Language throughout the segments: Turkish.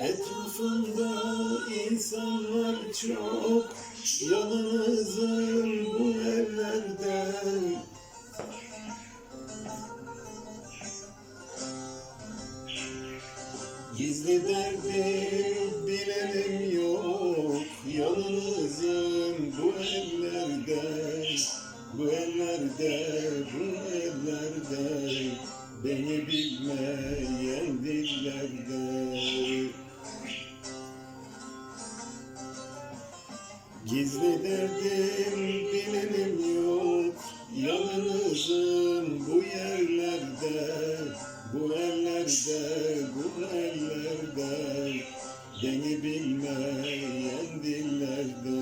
Etrafımda insanlar çok. Yalnızım bu ellerden Gizli derdim bilenim yok. Yalnızım bu ellerde Bu ellerde, bu ellerde Beni bilmeyen dillerde Gizli derdim bilenim yok. Yalnızım bu yerlerde Bu ellerde, bu ellerde. Beni bilmeyen dillerde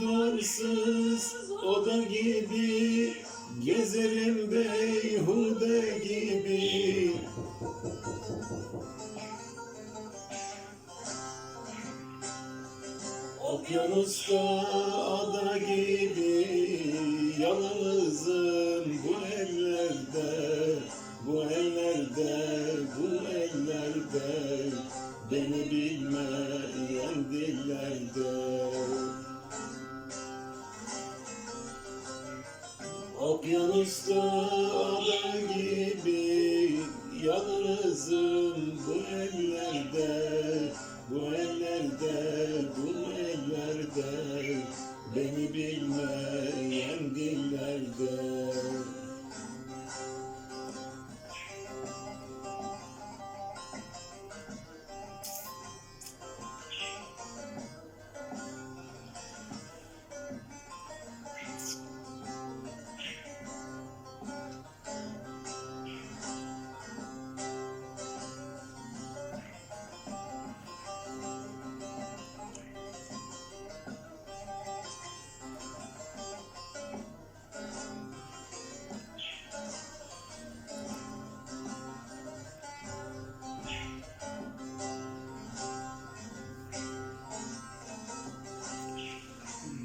Bir duarsız oda gibi Gezerim beyhude gibi. Okyanusta ada gibi Yalnızım bu ellerde Bu ellerde, bu ellerde. Beni bilmeyen dillerde Okyanusta ada gibi Yalnızım bu ellerde Bu ellerde, bu ellerde. Beni bilmeyen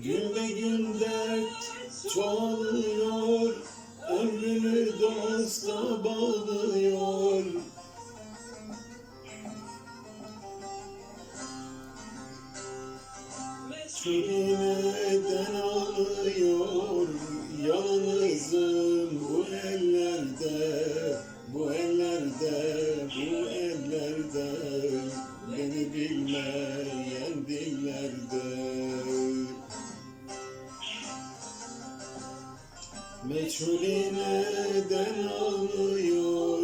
Gün be gün dert çoğalıyor Ömrümü dosta bağlıyor. Çiğneden ağlıyor Yalnızım bu ellerde Bu ellerde, bu ellerde. Beni bilmeyen Meçhuline den alıyor